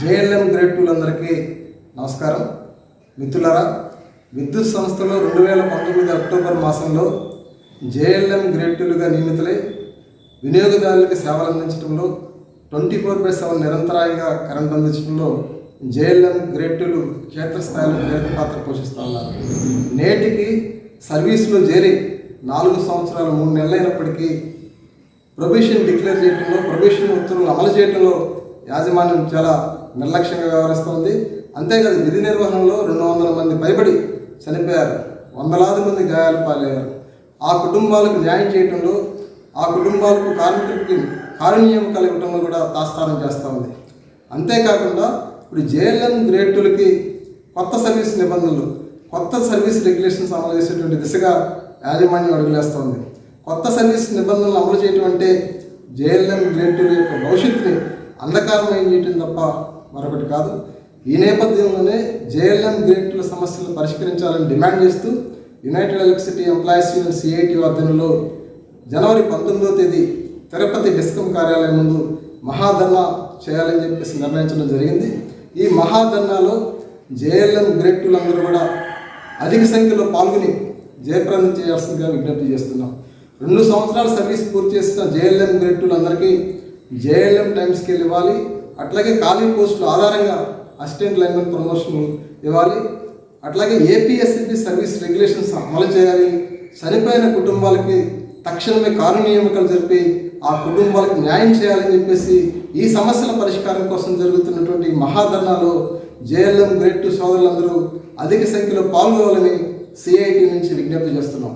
JLM grade టూలందరికీ నమస్కారం. మిత్రులరా విద్యుత్ సంస్థలో రెండు వేల పంతొమ్మిది అక్టోబర్ మాసంలో జేఎల్ఎం గ్రేడ్ టూలుగా నియమితులై వినియోగదారులకు సేవలు అందించడంలో ట్వంటీ ఫోర్ బై సెవెన్ నిరంతరాయంగా కరెంట్ అందించడంలో జేఎల్ఎం గ్రేడ్ టూలు క్షేత్రస్థాయిలో కీలక పాత్ర పోషిస్తూ ఉన్నారు. నేటికి సర్వీసులో చేరి నాలుగు సంవత్సరాలు మూడు నెలలైనప్పటికీ ప్రొబేషన్ డిక్లేర్ చేయడంలో ప్రొబేషన్ ఉత్తర్వులు అమలు చేయడంలో యాజమాన్యం చాలా నిర్లక్ష్యంగా వ్యవహరిస్తోంది. అంతేకాదు విధి నిర్వహణలో రెండు వందల మంది భయపడి చనిపోయారు. వందలాది మంది గాయాలు పాలయ్యారు. ఆ కుటుంబాలకు న్యాయం చేయడంలో ఆ కుటుంబాలకు కార్మికులకి కారుణ్యం కలగటంలో కూడా తాస్తారం చేస్తూ ఉంది అంతేకాకుండా ఇప్పుడు జేఎల్ఎం గ్రేటులకి కొత్త సర్వీస్ నిబంధనలు కొత్త సర్వీస్ రెగ్యులేషన్స్ అమలు చేసేటువంటి దిశగా యాజమాన్యం అడుగులేస్తోంది. కొత్త సర్వీస్ నిబంధనలు అమలు చేయటం అంటే జేఎల్ఎం గ్రేడ్టుల యొక్క భవిష్యత్తుని అంధకారమయం చేయటం తప్ప మరొకటి కాదు. ఈ నేపథ్యంలోనే జేఎల్ఎం గ్రేట్ల సమస్యలు పరిష్కరించాలని డిమాండ్ చేస్తూ United Electricity Employees Union CIT ఆధ్వర్యంలో జనవరి పంతొమ్మిదో తేదీ తిరుపతి డిస్కమ్ కార్యాలయం ముందు మహాధర్నా చేయాలని చెప్పేసి నిర్ణయించడం జరిగింది. ఈ మహాధర్నాలో జేఎల్ఎం గ్రేడ్టులందరూ కూడా అధిక సంఖ్యలో పాల్గొని జయప్రదం చేయాల్సిందిగా విజ్ఞప్తి చేస్తున్నాం. రెండు సంవత్సరాల సర్వీస్ పూర్తి చేసిన జేఎల్ఎం గ్రేడ్టులందరికీ జేఎల్ఎం టైం స్కేల్ ఇవ్వాలి అట్లాగే ఖాళీ పోస్టుల ఆధారంగా అసిస్టెంట్ లైన్మెన్ ప్రమోషన్ ఇవ్వాలి. అట్లాగే ఏపీఎస్సిపి సర్వీస్ రెగ్యులేషన్స్ అమలు చేయాలి. చనిపోయిన కుటుంబాలకి తక్షణమే కారు నియామకాలు జరిపి ఆ కుటుంబాలకు న్యాయం చేయాలని చెప్పేసి ఈ సమస్యల పరిష్కారం కోసం జరుగుతున్నటువంటి మహాధర్నాలు మహాధర్నాలో జేఎల్ఎం గ్రేడ్ టూ సోదరులందరూ అధిక సంఖ్యలో పాల్గొవాలని సిఐటి నుంచి విజ్ఞప్తి చేస్తున్నాం.